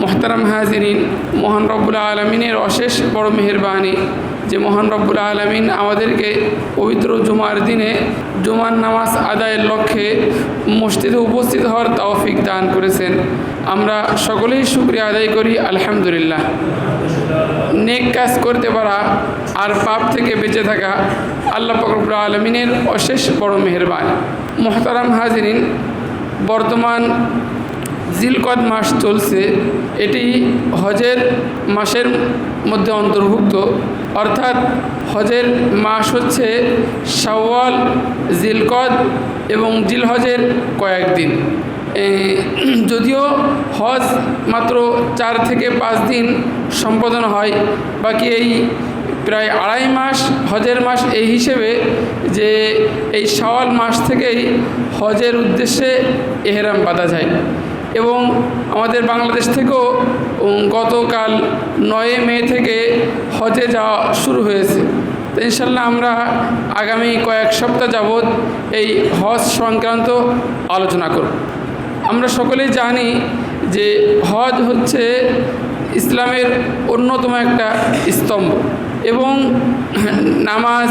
মোহতারাম হাজিরিন, মহান রব্বুল আলমিনের অশেষ বড় মেহরবানি। যে মহান রব্বুল আলমিন আমাদেরকে পবিত্র জুমার দিনে জুমার নামাজ আদায়ের লক্ষ্যে মসজিদে উপস্থিত হওয়ার তৌফিক দান করেছেন। আমরা সকলেই শুক্রিয়া আদায় করি, আলহামদুলিল্লাহ। নেক কাজ করতে পারা আর পাপ থেকে বেঁচে থাকা আল্লাহ ফকরবুল আলমিনের অশেষ বড় মেহরবান। মোহতারাম হাজিরিন, বর্তমান জিলকদ মাস চলছে, এটি হজের মাসের মধ্যে অন্তর্ভুক্ত। অর্থাৎ হজের মাস হচ্ছে শাওয়াল, জিলকদ এবং জিলহজের কয়েকদিন যদিও হজ মাত্র চার থেকে পাঁচ দিন সম্পাদন হয়, বাকি এই প্রায় আড়াই মাস হজের মাস এই হিসেবে যে এই শাওয়াল মাস থেকেই হজের উদ্দেশ্যে এহেরাম বাঁধা যায়। এবং আমাদের বাংলাদেশ থেকেও গতকাল নয় মে থেকে হজে যাওয়া শুরু হয়েছে। তো ইনশাল্লাহ আমরা আগামী কয়েক সপ্তাহ যাবৎ এই হজ সংক্রান্ত আলোচনা করব। আমরা সকলেই জানি যে হজ হচ্ছে ইসলামের অন্যতম একটা স্তম্ভ এবং নামাজ,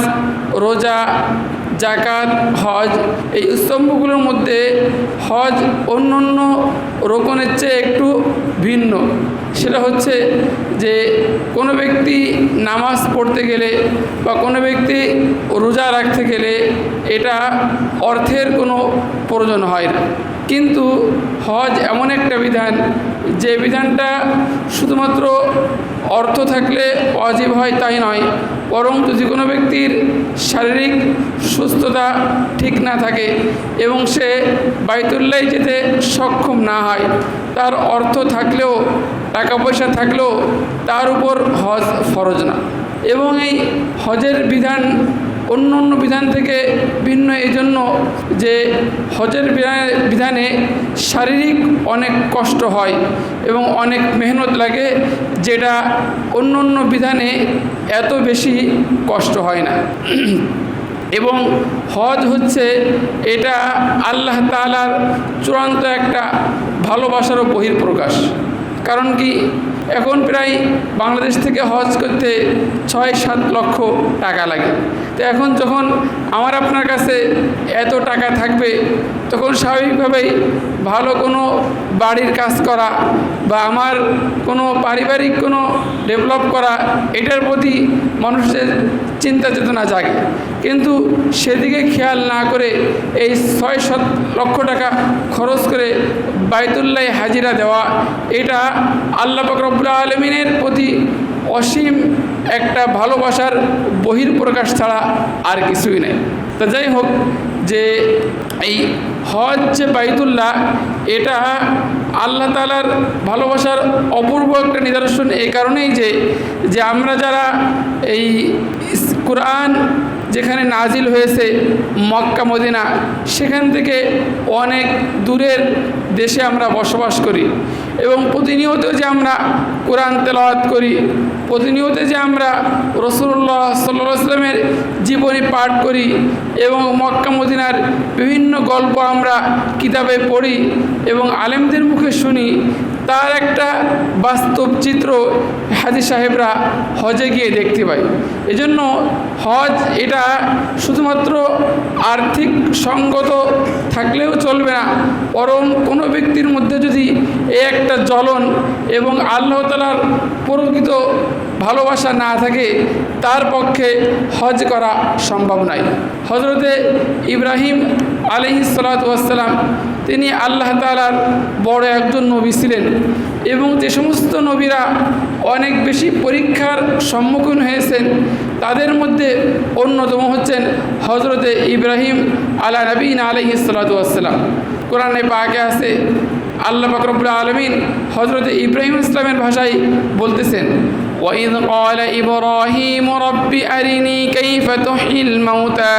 রোজা জাকাত হজ, এই স্তম্ভগুলোর মধ্যে হজ অন্য অন্য রোকনের চেয়ে একটু ভিন্ন। সেটা হচ্ছে যে কোনো ব্যক্তি নামাজ পড়তে গেলে বা কোনো ব্যক্তি রোজা রাখতে গেলে এটা অর্থের কোনো প্রয়োজন হয় না। কিন্তু হজ এমন একটা বিধান, যে বিধানটা শুধুমাত্র অর্থ থাকলে অজীব হয় তাই নয় বরং যদি কোনো ব্যক্তির শারীরিক সুস্থতা ঠিক না থাকে এবং সে বাইতুল্লাই যেতে সক্ষম না হয়, তার অর্থ থাকলেও, টাকা পয়সা থাকলেও তার উপর হজ ফরজ না। এবং এই হজের বিধান অন্য অন্য বিধান থেকে ভিন্ন এই জন্য যে হজের বিধানে- শারীরিক অনেক কষ্ট হয় এবং অনেক মেহনত লাগে, যেটা অন্য অন্য বিধানে এত বেশি কষ্ট হয় না। এবং হজ হচ্ছে এটা আল্লাহ তালার চূড়ান্ত একটা ভালোবাসারও বহির্প্রকাশ কারণ কি? এখন প্রায় বাংলাদেশ থেকে হজ করতে ছয় সাত লক্ষ টাকা লাগে। তো এখন যখন আমার আপনার কাছে এত টাকা থাকবে, তখন স্বাভাবিকভাবেই ভালো কোনো বাড়ির কাজ করা বা আমার কোনো পারিবারিক কোনো ডেভেলপ করা, এটার প্রতি মানুষের চিন্তা চেতনা জাগে। কিন্তু সেদিকে খেয়াল না করে এই ছয় সাত লক্ষ টাকা খরচ করে বাইতুল্লাহ হাজিরা দেওয়া, এটা আল্লাহ রব্বুল আলমিনের প্রতি অসীম একটা ভালোবাসার বহির্প্রকাশ ছাড়া আর কিছুই নেই। তা যাই হোক, যে এই হজ যে বাইতুল্লাহ, এটা আল্লাহ তালার ভালোবাসার অপূর্ব একটা নিদর্শন। এই কারণেই যে যে আমরা যারা এই কোরআন যেখানে নাজিল হয়েছে মক্কা, মদিনা, সেখান থেকে অনেক দূরের দেশে আমরা বসবাস করি। এবং প্রতিনিয়ত যে আমরা কোরআন তেলাওয়াত করি, প্রতিনিয়ত যে আমরা রসুল্লাহ সাল্লাহ আসলামের জীবনী পাঠ করি এবং মক্কা, মদিনার বিভিন্ন গল্প আমরা কিতাবে পড়ি এবং আলেমদের মুখে শুনি তার একটা বাস্তব চিত্র হাজি সাহেবরা হজে গিয়ে দেখতে পাই এজন্য হজ এটা শুধুমাত্র আর্থিক সঙ্গত থাকলেও চলবে না, বরং কোনো ব্যক্তির মধ্যে যদি এ একটা জ্বলন এবং আল্লাহ তালার প্রকৃত ভালোবাসা না থাকে, তার পক্ষে হজ করা সম্ভব নয়। হজরতে ইব্রাহিম আলহি সালাতাম তিনি আল্লাহ তালার বড় একজন নবী ছিলেন এবং যে সমস্ত নবীরা অনেক বেশি পরীক্ষার সম্মুখীন হয়েছেন তাদের মধ্যে অন্যতম হচ্ছেন হজরতে ইব্রাহিম আলা নবীন আলহি সালাতাম কোরআনে পাকে আছে আল্লাহ ফাকরবুল আলমিন হজরতে ইব্রাহিম ইসলামের ভাষায় বলতেছেন وإذ قال إبراهيم رب أرني كيف تحيي الموتى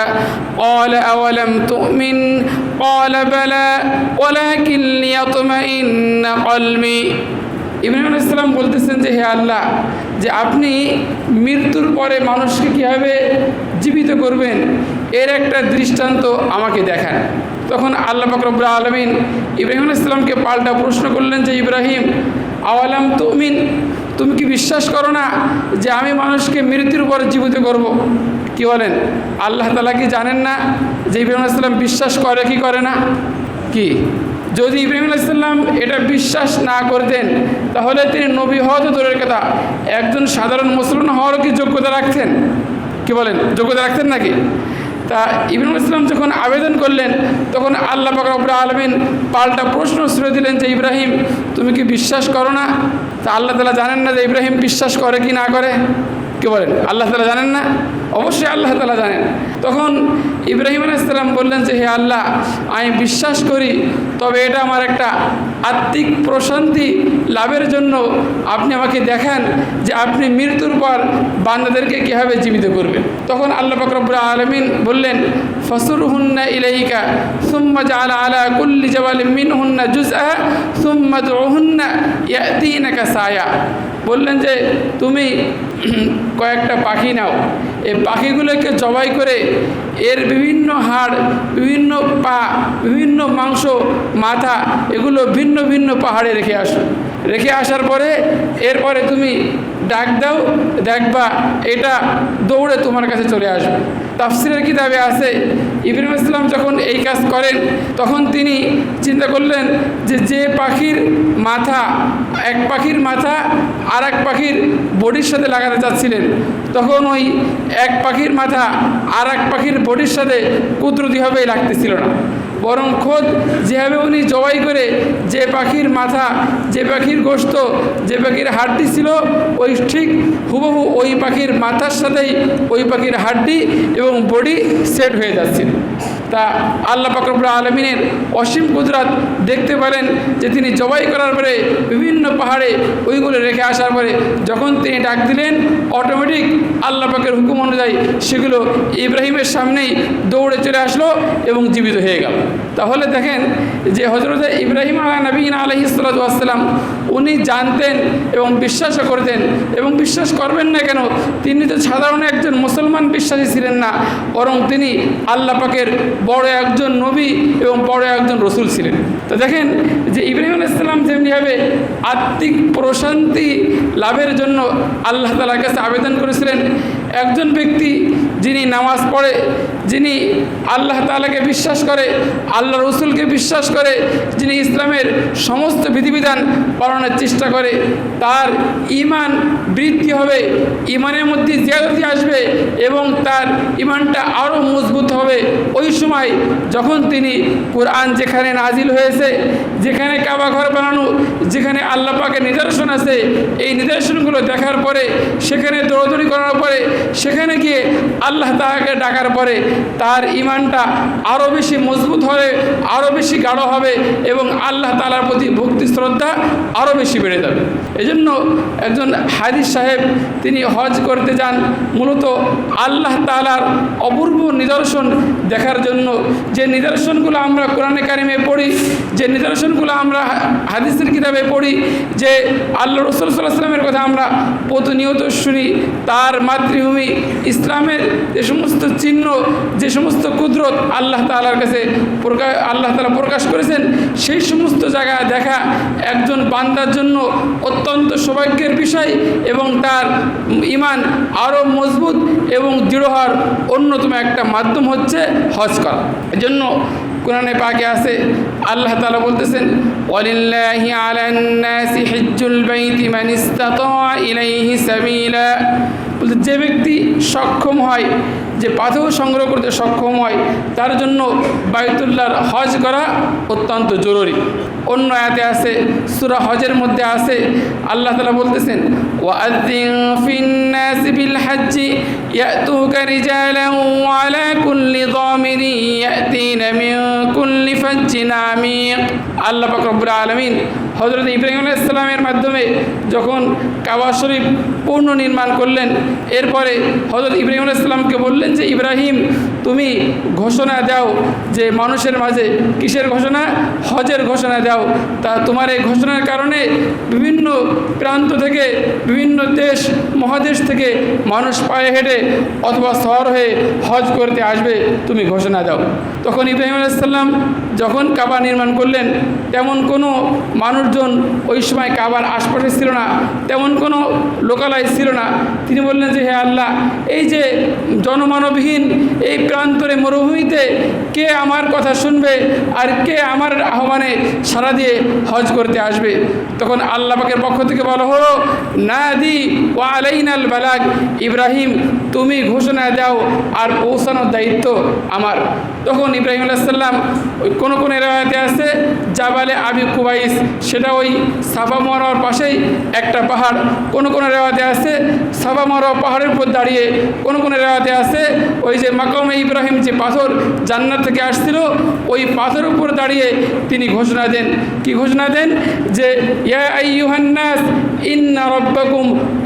قال أولم تؤمن قال بلى ولكن ليطمئن قلبي ইব্রাহিম ইসলাম বলতেছেন যে হে আল্লাহ যে আপনি মৃত্যুর পরে মানুষকে কীভাবে জীবিত করবেন এর একটা দৃষ্টান্ত আমাকে দেখান তখন আল্লাহ ফকরবুল আলমিন ইব্রাহিম ইসলামকে পাল্টা প্রশ্ন করলেন যে ইব্রাহিম আওয়ালাম তুমিন তুমি কি বিশ্বাস করো না যে আমি মানুষকে মৃত্যুর পর জীবিত করব। কি বলেন? আল্লাহ তালা কি জানেন না যে ইব্রাহিম আলাইসাল্লাম বিশ্বাস করে কি করে না? কি? যদি ইব্রাহিম আলাইসাল্লাম এটা বিশ্বাস না করতেন, তাহলে তিনি নবী হওয়া দূরের কথা। একজন সাধারণ মুসলমান হওয়ারও কি যোগ্যতা রাখতেন? কি বলেন? যোগ্যতা রাখতেন নাকি? তা ইব্রাহিম ইসলাম যখন আবেদন করলেন, তখন আল্লাহ পাকর আলমিন পাল্টা প্রশ্ন ছুড়ে দিলেন যে, ইব্রাহিম, তুমি কি বিশ্বাস করো না? তা আল্লাহ তালা জানেন না যে ইব্রাহিম বিশ্বাস করে কি না করে। কি বলেন? আল্লাহ তালা জানেন না? অবশ্যই আল্লাহ তালা জানেন। তখন ইব্রাহিম আলাইসাল্লাম বললেন যে, হে আল্লাহ, আমি বিশ্বাস করি, তবে এটা আমার একটা আত্মিক প্রশান্তি লাভের জন্য আপনি আমাকে দেখান যে আপনি মৃত্যুর পর বান্দাদেরকে কীভাবে জীবিত করবেন। তখন আল্লাহ ফকরবুল আলমিন বললেন ফসুর হুন্না ইলাইকা, সুম্মা জালা আলা কুল্লি জবাল মিন হুন্না জুজআ সুম্মা দুহুন্না ইয়াতিনাকা সায়া। বললেন যে, তুমি কয়েকটা পাখি নাও। এই পাখিগুলোকে জবাই করে এর বিভিন্ন হাড়, বিভিন্ন পা, বিভিন্ন মাংস, মাথা, এগুলো ভিন্ন ভিন্ন পাহাড়ে রেখে আসো রেখে আসার পরে, এরপরে তুমি ডাক দাও, দেখবা এটা দৌড়ে তোমার কাছে চলে আসবে। তাফসিরের কিতাবে আছে, ইব্রাহিম ইসলাম যখন এই কাজ করেন, তখন তিনি চিন্তা করলেন যে যে পাখির মাথা, এক পাখির মাথা আর এক পাখির বডির সাথে লাগাতে চাচ্ছিলেন, তখন ওই এক পাখির মাথা আর এক পাখির বডির সাথে কুদরতিভাবেই লাগতেছিল না। বরং খোদ যেভাবে উনি জবাই করে যে পাখির মাথা, যে পাখির গোস্ত যে পাখির হাড্ডি ছিল, ওই ঠিক হুবহু ওই পাখির মাথার সাথেই ওই পাখির হাড্ডি এবং বডি সেট হয়ে যাচ্ছে তা আল্লাহ পাকরবুল আলমিনের অসীম কুদরাত দেখতে পারেন যে তিনি জবাই করার পরে বিভিন্ন পাহাড়ে ওইগুলো রেখে আসার পরে যখন তিনি ডাক দিলেন অটোমেটিক আল্লাহ পাকের হুকুম অনুযায়ী সেগুলো ইব্রাহিমের সামনেই দৌড়ে চলে আসলো এবং জীবিত হয়ে গেল। তাহলে দেখেন যে হজরত ইব্রাহিম আলা নবীন আলহি সাল্লাম উনি জানতেন এবং বিশ্বাসও করতেন এবং বিশ্বাস করবেন না কেন, তিনি তো সাধারণ একজন মুসলমান বিশ্বাসী ছিলেন না, বরং তিনি আল্লাহ পাকের বড় একজন নবী এবং বড় একজন রসুল ছিলেন। তো দেখেন যে ইব্রাহিম আলাইসাল্লাম যেমনিভাবে আত্মিক প্রশান্তি লাভের জন্য আল্লাহ তালার কাছে আবেদন করেছিলেন একজন ব্যক্তি যিনি নামাজ পড়ে, যিনি আল্লাহ তালাকে বিশ্বাস করে, আল্লাহ রসুলকে বিশ্বাস করে, যিনি ইসলামের সমস্ত বিধিবিধান পালনের চেষ্টা করে, তার ইমান বৃদ্ধি হবে ইমানের মধ্যে জিয়াদতি আসবে এবং তার ইমানটা আরও মজবুত হবে। ওই সময় যখন তিনি কোরআন যেখানে নাজিল হয়েছে, যেখানে কাবা ঘর বানানো, যেখানে আল্লাহ পাকের নিদর্শন আছে, এই নিদর্শনগুলো দেখার পরে, সেখানে দৌড়দৌড়ি করার পরে, সেখানে গিয়ে আল্লাহ তাহাকে ডাকার পরে তার ইমানটা আরও বেশি মজবুত হবে আরও বেশি গাঢ় হবে এবং আল্লাহ তালার প্রতি ভক্তি, শ্রদ্ধা আরও বেশি বেড়ে যাবে। এজন্য একজন হাদিস সাহেব তিনি হজ করতে যান, মূলত আল্লাহ তালার অপূর্ব নিদর্শন দেখার জন্য যে নিদর্শনগুলো আমরা কোরআনে কারিমে পড়ি, যে নিদর্শনগুলো আমরা হাদিসের কিতাবে পড়ি, যে আল্লাহ রসুল সাল্লাহ কথা আমরা প্রতিনিয়ত শুনি, তার মাতৃভূমি, ইসলামের যে সমস্ত চিহ্ন, যে সমস্ত কুদরত আল্লাহ তালার কাছে আল্লাহ তালা প্রকাশ করেছেন, সেই সমস্ত জায়গা দেখা একজন বান্দার জন্য অত্যন্ত সৌভাগ্যের বিষয় এবং তার ইমান আরও মজবুত এবং দৃঢ় হওয়ার অন্যতম একটা মাধ্যম হচ্ছে হজ করা। এজন্য কোরআনে পাকে আছে, আল্লাহ তালা বলতেছেন, ওয়ালিল্লাহি আলান নাসি হিজ্জুল বাইতি মান ইলাইহি সাবিলা। বলতে যে ব্যক্তি সক্ষম হয়, যে পাথর সংগ্রহ করতে সক্ষম হয়, তার জন্য বাইতুল্লাহর হজ করা অত্যন্ত জরুরি। অন্য আয়াতে আছে, সুরা হজের মধ্যে আছে, আল্লাহ তালা বলতেছেন ওয়াদ্দিন ফিন্নাস বিল হাজ্জি ইয়াতুকা রিজালান ওয়া আলা কুল্লি দামিরি ইয়াতিনা মিন কুল্লি ফাজ্জিন আমিক আল্লাহ পাক রব্বুল আলামিন হজরত ইব্রাহিম আলাইসাল্লামের মাধ্যমে যখন কাবা শরীফ পূর্ণ নির্মাণ করলেন, এরপরে হজরত ইব্রাহিম আলাইসাল্লামকে বললেন যে, ইব্রাহিম, তুমি ঘোষণা দাও যে মানুষের মাঝে কিসের ঘোষণা? হজের ঘোষণা দাও। তা তোমার এই ঘোষণার কারণে বিভিন্ন প্রান্ত থেকে, বিভিন্ন দেশ, মহাদেশ থেকে মানুষ পায়ে হেঁটে অথবা শহর হয়ে হজ করতে আসবে, তুমি ঘোষণা দাও। তখন ইব্রাহিম আলাইসাল্লাম যখন কাবা নির্মাণ করলেন, তেমন কোনো মানুষজন ওই সময় কাবার আশপাশে ছিল না, তেমন কোনো লোকালয় ছিল না। তিনি বললেন যে, হে আল্লাহ, এই যে জনমানবহীন এই প্রান্তরে মরুভূমিতে কে আমার কথা শুনবে আর কে আমার আহ্বানে সারা দিয়ে হজ করতে আসবে? তখন আল্লাহ পাকের পক্ষ থেকে বলা হলো না দি ও আলাইনাল বালাগ, ইব্রাহিম, তুমি ঘোষণা দাও আর পৌঁছানোর দায়িত্ব আমার। তখন ইব্রাহিম আলাইসাল্লাম ওই কোনো কোনো রেওয়ায়তে আছে, জাবালে আবি কুবাইস সেটা ওই সাফা মরার পাশেই একটা পাহাড়। কোন কোনো রেওয়াতে আছে সাফা মরা পাহাড়ের উপর দাঁড়িয়ে কোন কোনো রেওয়াতে আছে, ওই যে মাকামে ইব্রাহিম যে পাথর জান্নাত থেকে আসছিল, ওই পাথরের উপর দাঁড়িয়ে তিনি ঘোষণা দেন। কি ঘোষণা দেন? যে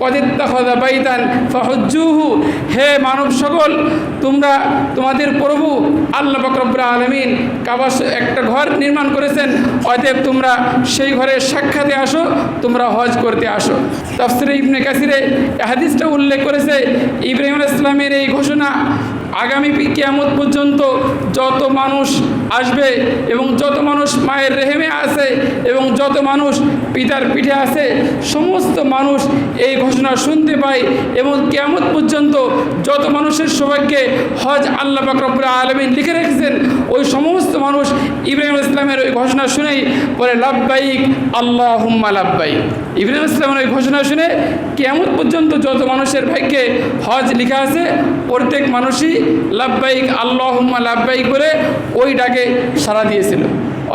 কদিত্তাখাযা বাইতান হে মানব সকল, তোমরা তোমাদের প্রভু আল্লাহ বকরব্বুল আলমিন কাবাস একটা ঘর নির্মাণ করেছেন, অতএব তোমরা সেই ঘরের সাক্ষাতে আসো, তোমরা হজ করতে আসো। তাফসিরে ইবনে কাসিরে হাদিসটা উল্লেখ করেছে, ইব্রাহিম ইসলামের এই ঘোষণা আগামী কিয়ামত পর্যন্ত যত মানুষ আসবে এবং যত মানুষ মায়ের রেহেমে আছে এবং যত মানুষ পিতার পিঠে আছে, সমস্ত মানুষ এই ঘোষণা শুনতে পায় এবং কেয়ামত পর্যন্ত যত মানুষের সৌভাগ্যে হজ আল্লাহ বাকরবুল আলমিন লিখে রেখেছেন, ওই সমস্ত মানুষ ইব্রাহিম ইসলামের ওই ঘোষণা শুনেই বলে লাভবাইক আল্লাহ হুম্মা লাভবাইক ইব্রাহিম ইসলামের ওই ঘোষণা শুনে কেয়ামত পর্যন্ত যত মানুষের ভাগ্যে হজ লেখা আছে, প্রত্যেক মানুষই লাভবাইক আল্লাহ হুম্মা লাভবাইক করে ওই ডাকে সাড়া দিয়েছিল।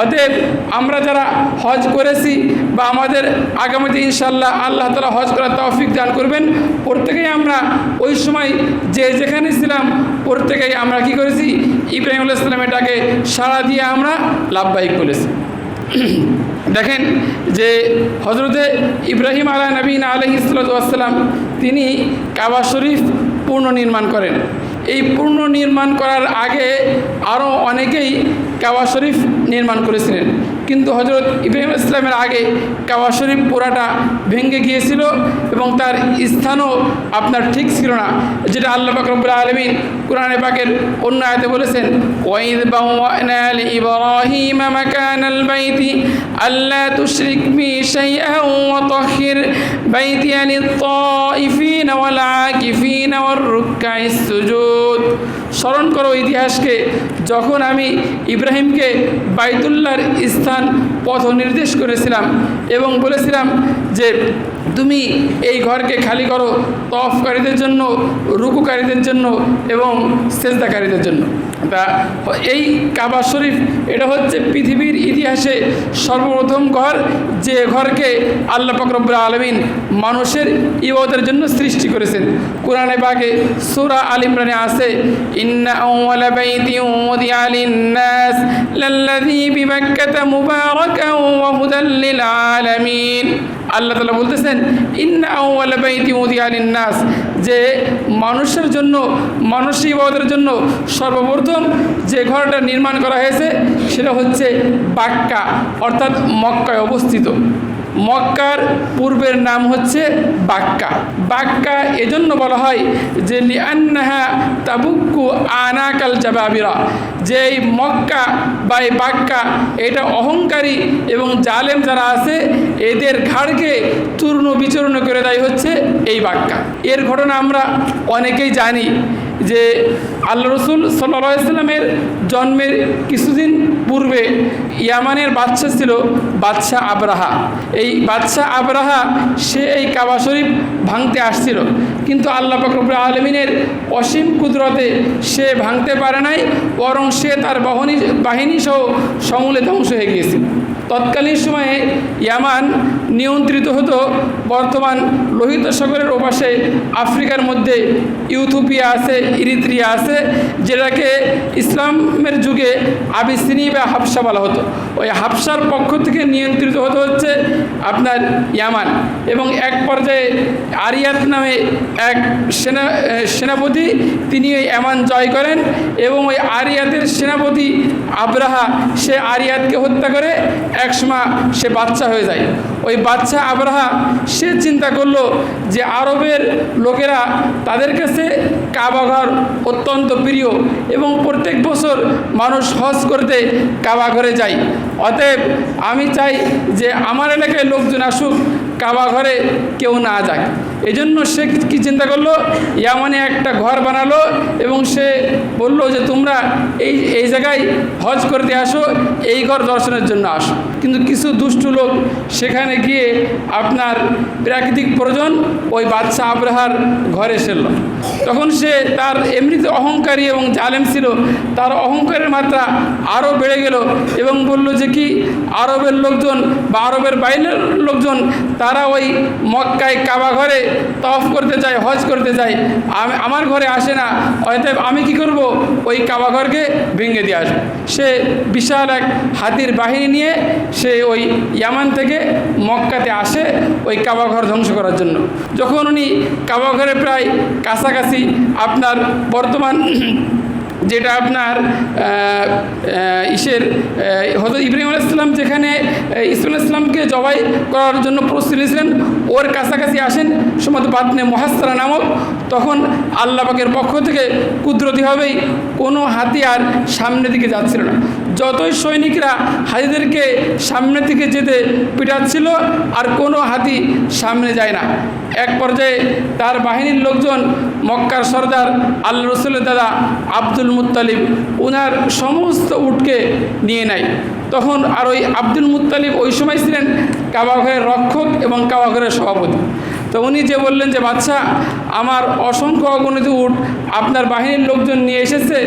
অতএব আমরা যারা হজ করেছি বা আমাদের আগামীতে ইনশাল্লাহ আল্লাহ তালা হজ করার তৌফিক দান করবেন, প্রত্যেকেই আমরা ওই সময় যে যেখানে ছিলাম, প্রত্যেকেই আমরা কি করেছি? ইব্রাহিম আল্লাহ ইসলামের ডাকে সাড়া দিয়ে আমরা লাভবাহিক করেছি। দেখেন যে হজরতে ইব্রাহিম আলা নবীন আলহ ইসলাতাম তিনি কাবা শরীফ পুনর্নির্মাণ করেন। এই পুনর্নির্মাণ করার আগে আরও অনেকেই কাবা শরীফ নির্মাণ করেছিলেন। কিন্তু হজরত ইব্রাহিম ইসলামের আগে কাবা শরীফ পুরাটা ভেঙে গিয়েছিল এবং তার স্থানও আপনার ঠিক ছিল না, যেটা আল্লাহ পাকরবুল আলমিন কোরআনে পাকের অন্য আয়তে বলেছেন, ওয়াইদ বাওয়ানা লিইব্রাহিম মাকানাল বাইতি সুজুদ স্মরণ করো ইতিহাসকে, যখন আমি ইব্রাহিমকে বাইতুল্লার স্থান পথ নির্দেশ করেছিলাম এবং বলেছিলাম যে, তুমি এই ঘরকে খালি করো তফকারীদের জন্য, রুকুকারীদের জন্য এবং সেজদাকারীদের জন্য। তা এই কাবা শরীফ, এটা হচ্ছে পৃথিবীর ইতিহাসে সর্বপ্রথম ঘর যে ঘরকে আল্লাহ ফকরবুল আলমিন মানুষের ইবাদতের জন্য সৃষ্টি করেছেন। কোরআনে বাগে সুরা আল ইমরানে আছে, ইন্না আল্লাহ তালা বলতেছেন, ইন্না আউওয়ালা বাইতি উদিয়া লিন-নাস যে মানুষের জন্য মানসিক ইবাদতের জন্য সর্বপ্রথম যে ঘরটা নির্মাণ করা হয়েছে, সেটা হচ্ছে বাক্কা, অর্থাৎ মক্কায় অবস্থিত। মক্কার পূর্বের নাম হচ্ছে বাক্কা। বাক্কা এজন্য বলা হয় যে, লিআন্নাহা তাবুক্কু আনাকাল জাবাবিরা। যে এই মক্কা বা এই বাক্কা, এটা অহংকারী এবং জালেম যারা আছে, এদের ঘাড়কে চূর্ণ বিচূর্ণ করে দেয় হচ্ছে এই বাক্কা। এর ঘটনা আমরা অনেকেই জানি যে আল্লাহ রসুল সাল্লামের জন্মের কিছুদিন পূর্বে ইয়ামানের বাচ্চা ছিল বাদশাহ আবরাহা। এই বাদশাহ আবরাহা, সে এই কাবা শরীফ ভাঙতে আসছিল। কিন্তু আল্লাহ ফকরবুল আলমিনের অসীম কুদরতে সে ভাঙতে পারে নাই, বরং সে তার বহনী বাহিনী সহ সমূলে ধ্বংস হয়ে গিয়েছিল তৎকালীন সময়ে ইয়ামান নিয়ন্ত্রিত হতো বর্তমান লোহিত সাগরের ওপাশে আফ্রিকার মধ্যে, ইউথোপিয়া আছে, ইরিত্রিয়া আছে যেটাকে ইসলামের যুগে আবিসিনি বা হাফসা বলা হতো। ওই হাফসার পক্ষ থেকে নিয়ন্ত্রিত হতে হচ্ছে আপনার ইয়ামান এবং এক পর্যায়ে আরিয়াত নামে এক সেনা, সেনাপতি তিনি ওই ইয়ামান জয় করেন এবং ওই আরিয়াতের সেনাপতি আব্রাহা, সে আরিয়াতকে হত্যা করে একসময় সে বাচ্চা হয়ে যায়। ওই বাচ্চা আবরাহা, সে চিন্তা করল যে আরবের লোকেরা তাদের কাছে কাবাঘর অত্যন্ত প্রিয় এবং প্রত্যেক বছর মানুষ হজ করতে কাবাঘরে যায়। অতএব আমি চাই যে আমার এলাকায় লোকজন আসুক কাবাঘরে কেউ না যাক। এই জন্য সে কি চিন্তা করল? ইয়ামানে একটা ঘর বানালো এবং সে বলল যে, তোমরা এই এই জায়গায় হজ করতে আসো, এই ঘর দর্শনের জন্য আসো। কিন্তু কিছু দুষ্টু লোক সেখানে গিয়ে আপনার প্রাকৃতিক প্রয়োজন, ওই বাচ্চা আবরাহার ঘরে সেরল তখন সে তার এমনিতে অহংকারী এবং জালেম ছিল, তার অহংকারের মাত্রা আরও বেড়ে গেল এবং বলল যে, কি আরবের লোকজন বা আরবের বাইরের লোকজন, তারা ওই মক্কায় কাবা ঘরে তফ করতে চাই, হজ করতে চাই। আমার ঘরে আসে না, অতএব আমি কি করব? ওই কাবাঘরকে ভেঙে দিয়ে আসব। সে বিশাল এক হাতির বাহিনী নিয়ে সে ওই ইয়ামান থেকে মক্কাতে আসে ওই কাবাঘর ধ্বংস করার জন্য। যখন উনি কাবাঘরে প্রায় কাছাকাছি আপনার বর্তমান যেটা আপনার ইসের হজরত ইব্রাহিম আলাইসলাম যেখানে আহ, ইসলামকে জবাই করার জন্য প্রস্তুতি নিয়েছিলেন ওর কাছাকাছি আসেন সমত বাদনে মহাস্তারা নামক তখন আল্লাহ পাকের পক্ষ থেকে কুদরতি হবেই কোনো হাতিয়ার সামনের দিকে যাচ্ছিল না। যতই সৈনিকরা হাতিদেরকে সামনের দিকে যেতে পিটাচ্ছিল, আর কোনো হাতি সামনে যায় না। এক পর্যায়ে তার বাহিনীর লোকজন মক্কার সর্দার আল্লাহ রসুলের দাদা আব্দুল মুত্তালিব উনার সমস্ত উটকে নিয়ে নেয়। তখন আর ওই আব্দুল মুত্তালিব ওই সময় ছিলেন কাবাঘরের রক্ষক এবং কাবাঘরের সভাপতি। তো উনি যে বললেন যে বাচ্চা আমার অসংখ্য অগণিত উট আপনার বাহিনীর লোকজন নিয়ে এসেছে,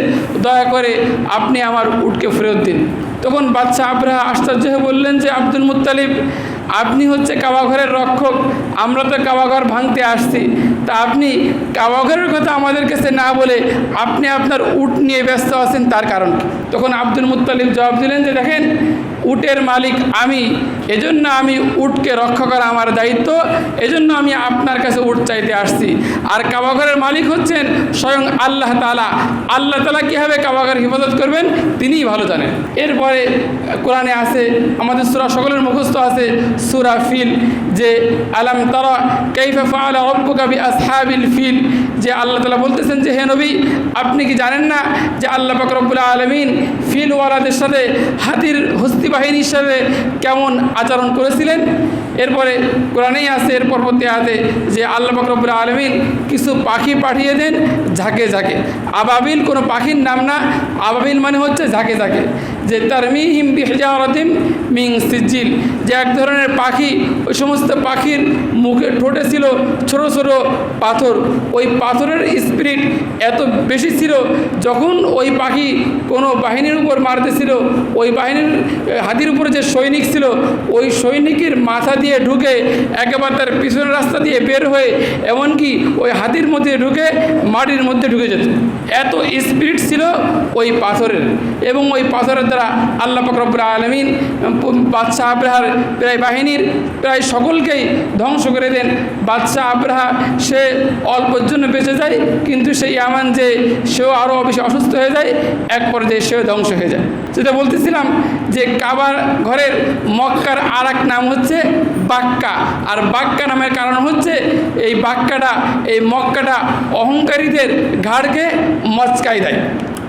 দয়া করে আপনি আমার উটকে ফেরত দিন। তখন বাচ্চা আবরাহা আশ্চর্য হয়ে বললেন যে, আব্দুল মুত্তালিব, আপনি হচ্ছে কাবাঘরের রক্ষক, আমরা তো কাবাঘর ভাঙতে আসছি। তা আপনি কাবাঘরের কথা আমাদের কাছে না বলে আপনি আপনার উট নিয়ে ব্যস্ত আছেন, তার কারণ তখন আব্দুল মুত্তালিব জবাব দিলেন যে, দেখেন উটের মালিক আমি। এজন্য আমি উটকে রক্ষা করা আমার দায়িত্ব। এজন্য আমি আপনার কাছে উট চাইতে আসছি। আর কাবাঘরের মালিক হচ্ছেন স্বয়ং আল্লাহ তালা আল্লাহ তালা কীভাবে কাবাঘর হিফাজত করবেন তিনিই ভালো জানেন। এরপরে কোরআনে আছে, আমাদের সুরা সকলের মুখস্থ আছে, সুরা ফিল, যে আলাম তারা কাইফা ফাআলা রব্বুকা আসহাবিল ফিল, যে আল্লাহ তালা বলতেছেন যে, হে নবী, আপনি কি জানেন না যে আল্লাহ পাক রব্বুল আলমিন ফিলওয়ালাদের সাথে হাতির হস্তি বাহিনীর হিসাবে কেমন আচরণ করেছিলেন? এরপরে কোরআনেই আছে, এর পরবর্তী আছে যে আল্লাহ বকরবুল আলমিন কিছু পাখি পাঠিয়ে দেন ঝাঁকে ঝাঁকে। আবাবিল কোনো পাখির নাম না, আবাবিল মানে হচ্ছে ঝাঁকে ঝাঁকে। যে তার মিহিম বিহারতিম মিং সিজিল যে এক ধরনের পাখি, ওই সমস্ত পাখির মুখে ঠোঁটে ছিল ছোট ছোট পাথর। ওই পাথরের স্পিরিট এত বেশি ছিল, যখন ওই পাখি কোনো বাহিনীর উপর মারতেছিল, ওই বাহিনীর হাতির উপরে যে সৈনিক ছিল, ওই সৈনিকের মাথা দিয়ে ঢুকে একেবারে তার পিছনের রাস্তা দিয়ে বের হয়ে এমনকি ওই হাতির মধ্যে ঢুকে মাটির মধ্যে ঢুকে যেত। এত স্পিরিট ছিল ওই পাথরের। এবং ওই পাথরের দ্বারা আল্লাহ ফকরবুল আলমিন বাদশাহ আব্রাহার প্রায় বাহিনীর প্রায় সকলকেই ধ্বংস করে দেন। বাদশাহ আব্রাহা, সে অল্পর জন্য বেঁচে যায়, কিন্তু সেই আমান যে সেও আরও বেশি অসুস্থ হয়ে যায়, এক পর্যায়ে সেও ধ্বংস হয়ে যায়। যেটা বলতেছিলাম যে কাবার ঘরের মক্কার আর নাম হচ্ছে বাক্কা। আর বাক্কা নামের কারণ হচ্ছে এই বাক্কাটা, এই মক্কাটা অহংকারীদের ঘাড়কে মচকাই দেয়।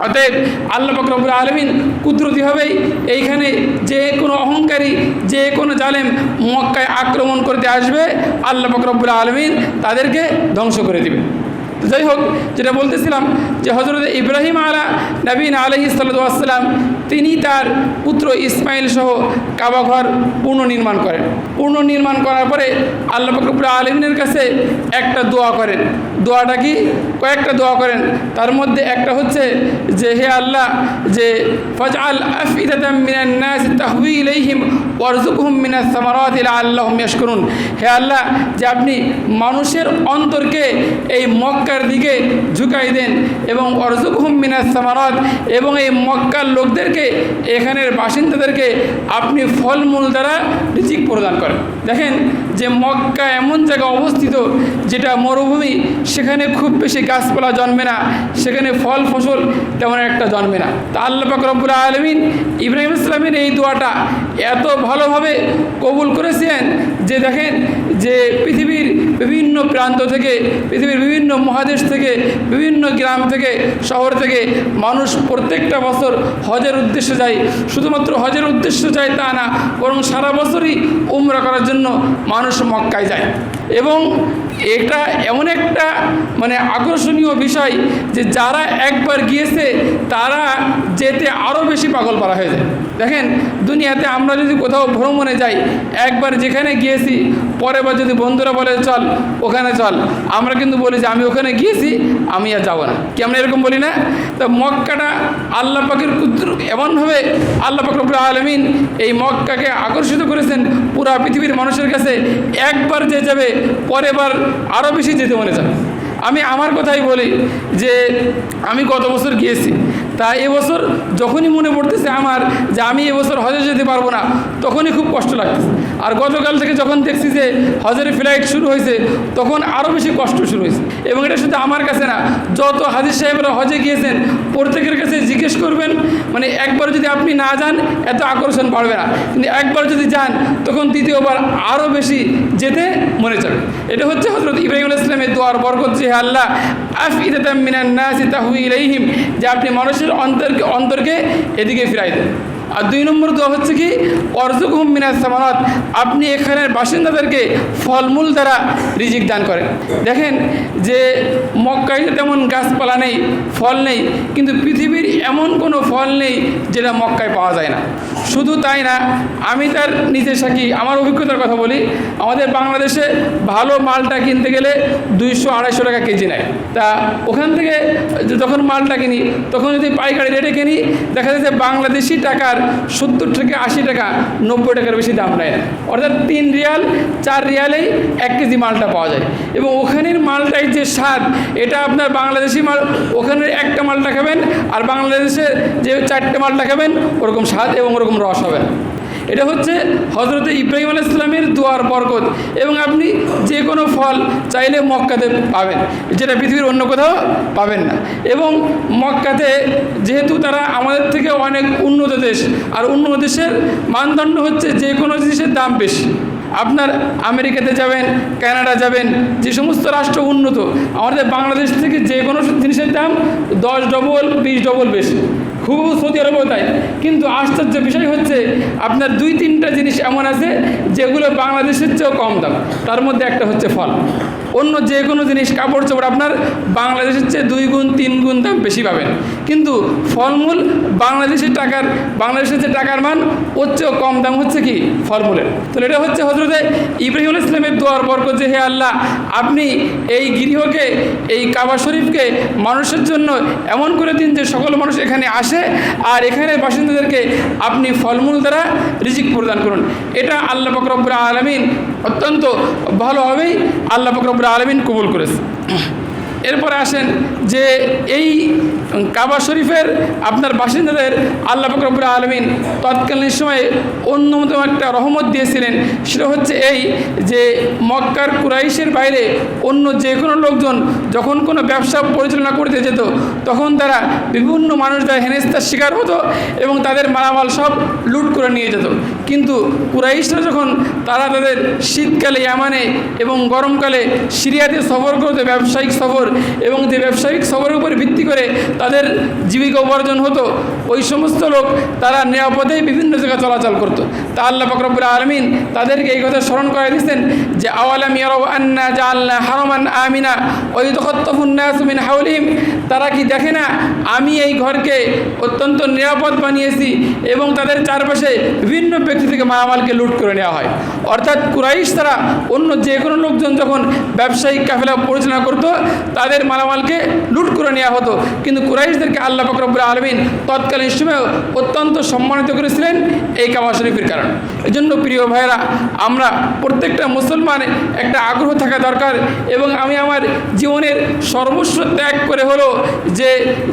অতএব আল্লাহ বকরবুল আলমিন কুদরতিভাবেই এইখানে যে কোনো অহংকারী, যে কোনো জালেম মক্কায় আক্রমণ করতে আসবে, আল্লাহ বকরবুল আলমিন তাদেরকে ধ্বংস করে দেবে। যাই হোক, যেটা বলতেছিলাম যে হজরত ইব্রাহিম আলা, নবীন আলহি সাল্লাম তিনি তার পুত্র ইসমাইল সহ কাবাঘর পুনর্নির্মাণ করেন। পুনর্নির্মাণ করার পরে আল্লাহ ফকরবুল আলমিনের কাছে একটা দোয়া করেন। দোয়াটা কি? কয়েকটা দোয়া করেন। তার মধ্যে একটা হচ্ছে যে, হে আল্লাহ, যে, ফজআল আফইদাতাম মিনান নাস তাহবি ইলাইহিম ওয়ারযুকহুম মিনাস হে আল্লাহ, যে আপনি মানুষের অন্তরকে এই মক্কার দিকে ঝুঁকাই দেন এবং অরজুকহুম মিনাস সামারাত এবং এই মক্কার লোকদেরকে এখানের বাসিন্দাদেরকে আপনি ফলমূল দ্বারা রিজিক প্রদান করেন। দেখেন যে মক্কা এমন জায়গা অবস্থিত যেটা মরুভূমি, সেখানে খুব বেশি গাছপালা জন্মে না, সেখানে ফল ফসল তেমন একটা জন্মে না। তা আল্লাহ রব্বুল আলমিন ইব্রাহিম ইসলামের এই দোয়াটা এত ভালোভাবে কবুল করেছেন যে দেখেন যে পৃথিবীর বিভিন্ন প্রান্ত থেকে, পৃথিবীর বিভিন্ন মহাদেশ থেকে, বিভিন্ন গ্রাম থেকে, শহর থেকে মানুষ প্রত্যেকটা বছর হজের উদ্দেশ্যে যায়। শুধুমাত্র হজের উদ্দেশ্যে যায় তা না, বরং সারা বছরই উমরা করার জন্য মানুষ মক্কায় যায়। এবং এটা এমন একটা মানে আকর্ষণীয় বিষয় যে যারা একবার গিয়েছে, তারা যেতে আরও বেশি পাগল পারা হয়ে যায়। দেখেন, দুনিয়াতে আমরা যদি কোথাও ভ্রমণে যাই, একবার যেখানে গিয়েছি পরের বার যদি বন্ধুরা বলে, চল ওখানে চল। আমরা কিন্তু বলি যে, আমি ওখানে গিয়েছি, আমি আর যাব না। কি আমরা এরকম বলি না? তো মক্কাটা আল্লাহ পাকের কুদ্র এমনভাবে আল্লাহ পাক রব্বুল আলমিন এই মক্কাকে আকর্ষিত করেছেন পুরা পৃথিবীর মানুষের কাছে। একবার যে যাবে পরের বার আরও বেশি যেতে মনে চায়। আমি আমার কথাই বলি যে, আমি গত বছর গিয়েছি। তা এবছর যখনই মনে পড়তেছে আমার যে, আমি এবছর হজে যেতে পারব না, তখনই খুব কষ্ট লাগতেছে। আর গতকাল থেকে যখন দেখছি যে হজের ফ্লাইট শুরু হয়েছে, তখন আরও বেশি কষ্ট শুরু হয়েছে। এবং এটা শুধু আমার কাছে না, যত হাজির সাহেবরা হজে গিয়েছেন, প্রত্যেকের কাছে জিজ্ঞেস করবেন মানে একবার যদি আপনি না যান, এত আকর্ষণ বাড়বে না। কিন্তু একবার যদি যান, তখন দ্বিতীয়বার আরও বেশি যেতে মনে যাবে। এটা হচ্ছে হজরত ইব্রাহিম ইসলামের দোয়ার বরকত যে আল্লাহ আফ ইদাতাম মিনান নাসি তাহুই ইলাইহিম, যে আপনি মানুষের অন্তরকে অন্তরকে এদিকে ফিরাই দেন। আর দুই নম্বর দোয়া হচ্ছে কি অর্জকুম মিনাস সামানাত আপনি এখানের বাসিন্দাদেরকে ফলমূল দ্বারা রিজিক দান করেন। দেখেন যে মক্কায় তেমন গাছপালা নেই, ফল নেই, কিন্তু পৃথিবীর এমন কোনো ফল নেই যেটা মক্কায় পাওয়া যায় না। শুধু তাই না, আমি তার নিজের সাক্ষী, আমার অভিজ্ঞতার কথা বলি, আমাদের বাংলাদেশে ভালো মালটা কিনতে গেলে দুইশো আড়াইশো টাকা কেজি নেয়। তা ওখান থেকে যখন মালটা কিনি, তখন যদি পাইকারি রেটে কিনি, দেখা যায় যে বাংলাদেশি টাকার সত্তর থেকে আশি টাকা, নব্বই টাকার বেশি দাম নেয় অর্থাৎ তিন রিয়াল, চার রিয়ালেই এক কেজি মালটা পাওয়া যায় এবং ওখানের মালটাই যে স্বাদ, এটা আপনার বাংলাদেশি মাল, ওখানের একটা মালটা খাবেন আর বাংলাদেশের যে চারটে মালটা খাবেন, ওরকম স্বাদ এবং ওরকম রস হবে। এটা হচ্ছে হজরত ইব্রাহিম আল ইসলামের দোয়ার বরকত এবং আপনি যে কোনো ফল চাইলে মক্কাতে পাবেন, যেটা পৃথিবীর অন্য কোথাও পাবেন না। এবং মক্কাতে যেহেতু তারা আমাদের থেকে অনেক উন্নত দেশ, আর উন্নত দেশের মানদণ্ড হচ্ছে যে কোনো জিনিসের দাম বেশি। আপনার আমেরিকাতে যাবেন, কানাডা যাবেন, যে সমস্ত রাষ্ট্র উন্নত, আমাদের বাংলাদেশ থেকে যে কোনো জিনিসের দাম দশ ডবল, বিশ ডবল বেশি। খুব সৌদি আরবও তাই। কিন্তু আশ্চর্য বিষয় হচ্ছে, আপনার দুই তিনটা জিনিস এমন আছে, যেগুলো বাংলাদেশের চেয়েও কম দাম। তার মধ্যে একটা হচ্ছে ফল। অন্য যে কোনো জিনিস, কাপড় চোপড় আপনার বাংলাদেশের চেয়ে দুই গুণ, তিন গুণ দাম বেশি পাবেন। কিন্তু ফলমূল বাংলাদেশের টাকার, বাংলাদেশের যে টাকার মান, ওর চেয়েও কম দাম হচ্ছে কি? ফলমূলের। তাহলে এটা হচ্ছে হজরতে ইব্রাহিম ইসলামের দোয়ার বরকত যে, হে আল্লাহ, আপনি এই গৃহকে, এই কাবা শরীফকে মানুষের জন্য এমন করে দিন যে, সকল মানুষ এখানে আসে আর এখানে বাসিন্দাদেরকে আপনি ফলমূল দ্বারা রিজিক প্রদান করুন। এটা আল্লাহ ফকরবুর আলমিন অত্যন্ত ভালোভাবেই আল্লাহ ফকরবুর আলমিন কবুল করেছে। এরপরে আসেন যে এই কাবা শরীফের আপনার বাসিন্দাদের আল্লাহ ফকরবুর আলমিন তৎকালীন সময়ে অন্যতম একটা রহমত দিয়েছিলেন। সেটা হচ্ছে এই যে মক্কার কুরাইশের বাইরে অন্য যে কোনো লোকজন যখন কোনো ব্যবসা পরিচালনা করতে যেত, তখন তারা বিভিন্ন মানুষ দ্বারা হেনেস্তার শিকার হতো এবং তাদের মালামাল সব লুট করে নিয়ে যেত। কিন্তু কুরাইশরা যখন তারা তাদের শীতকালে, ইয়ামানে এবং গরমকালে সিরিয়াতে সফর করতো, ব্যবসায়িক সফর এবং যে ব্যবসায়িক সফরের উপর ভিত্তি করে তাদের জীবিকা উপার্জন হতো। ওই সমস্ত লোক তারা নিরাপদেই বিভিন্ন জায়গায় চলাচল করতো। তা আল্লাহ ফকরবুল আলমিন তাদেরকে এই কথা স্মরণ করে দিচ্ছেন যে, আওয়ালাম ইয়ারাও আন্না জা আল্লাহ হারমান আমিনা ওই তখত্তফুন্নাসমিন হাউলিম তারা কি দেখে না, আমি এই ঘরকে অত্যন্ত নিরাপদ বানিয়েছি এবং তাদের চারপাশে বিভিন্ন ব্যক্তি থেকে মালামালকে লুট করে নেওয়া হয়। অর্থাৎ কুরাইশ তারা অন্য যে কোনো লোকজন যখন ব্যবসায়িক কাফেলা পরিচালনা করতো, তাদের মালামালকে লুট করে নেওয়া হতো। কিন্তু কুরাইশদেরকে আল্লাহ ফকরবুল আলমিন তৎকালীন সময়েও অত্যন্ত সম্মানিত করেছিলেন এই কাবা শরীফের কারণে। এজন্য প্রিয় ভাইয়েরা, আমরা প্রত্যেকটা মুসলমান একটা আগ্রহ থাকা দরকার এবং আমি আমার জীবনের সর্বস্ব ত্যাগ করে হলো যে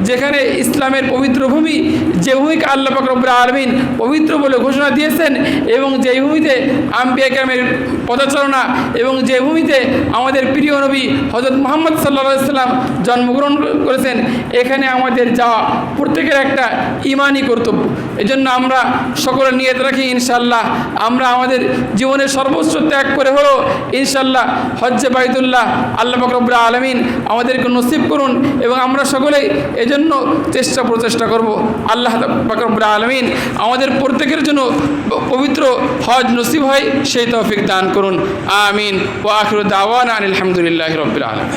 যেখানে ইসলামের পবিত্র ভূমি, যে ভূমিকে আল্লাহ ফকরবুল আলমিন পবিত্র বলে ঘোষণা দিয়েছেন এবং যে ভূমিতে আম্বিয়া গ্রামের পদচারণা এবং যে ভূমিতে আমাদের প্রিয় নবী হজরত মোহাম্মদ সাল্লা সাল্লাম জন্মগ্রহণ করেছেন। এখানে আমাদের যাওয়া প্রত্যেকের একটা ইমানই কর্তব্য। এজন্য আমরা সকলে নিয়ত রাখি ইনশাল্লাহ আমরা আমাদের জীবনের সর্বোচ্চ ত্যাগ করে হলো ইনশাল্লাহ হজ্জে বাইতুল্লাহ আল্লাহ ফকরবুল আলমিন আমাদেরকে নসিব করুন এবং আমরা সকলেই এজন্য চেষ্টা প্রচেষ্টা করব। আল্লাহ ফকরবুল আলমিন আমাদের প্রত্যেকের জন্য পবিত্র হজ নসিব হয়, সেই তৌফিক দান করুন। আমিন। ও আখির দাওয়ান আলহামদুলিল্লাহ রবিল আলম